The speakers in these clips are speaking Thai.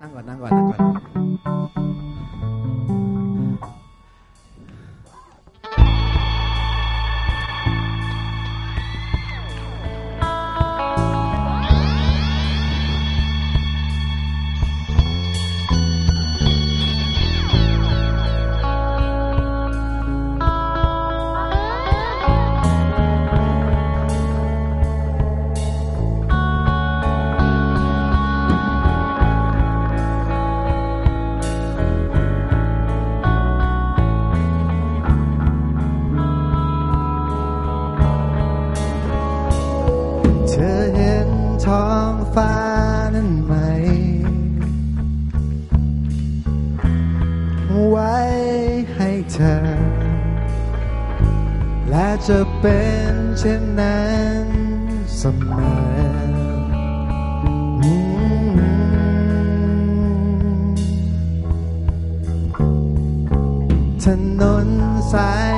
นั่งก่อนนั่งก่อ ฟ้านั้นไหม ไว้ให้เธอ และจะเป็นเช่นนั้นเสมอถนนสาย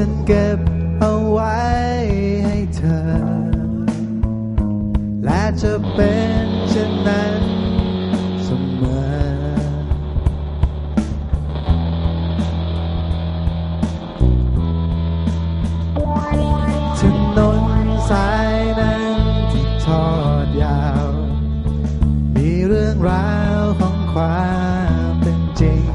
ฉันเก็บเอาไว้ให้เธอ และจะเป็นเช่นนั้นเสมอ ถนนสายนั้นที่ทอดยาว มีเรื่องราวของความเป็นจริง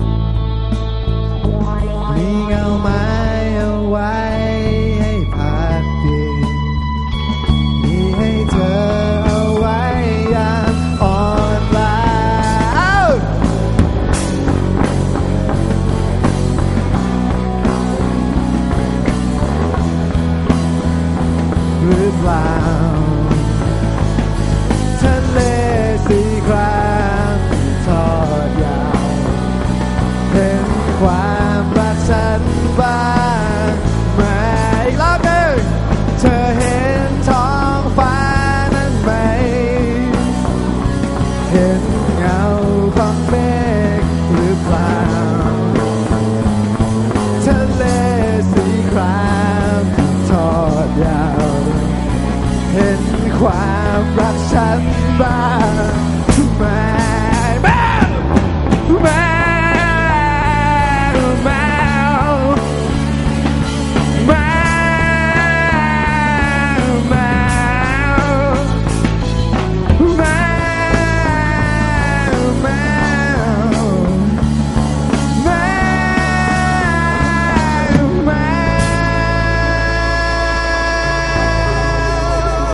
รือเปล่าทะเลสีครามทอดยาวเห็นความ quiet right side by to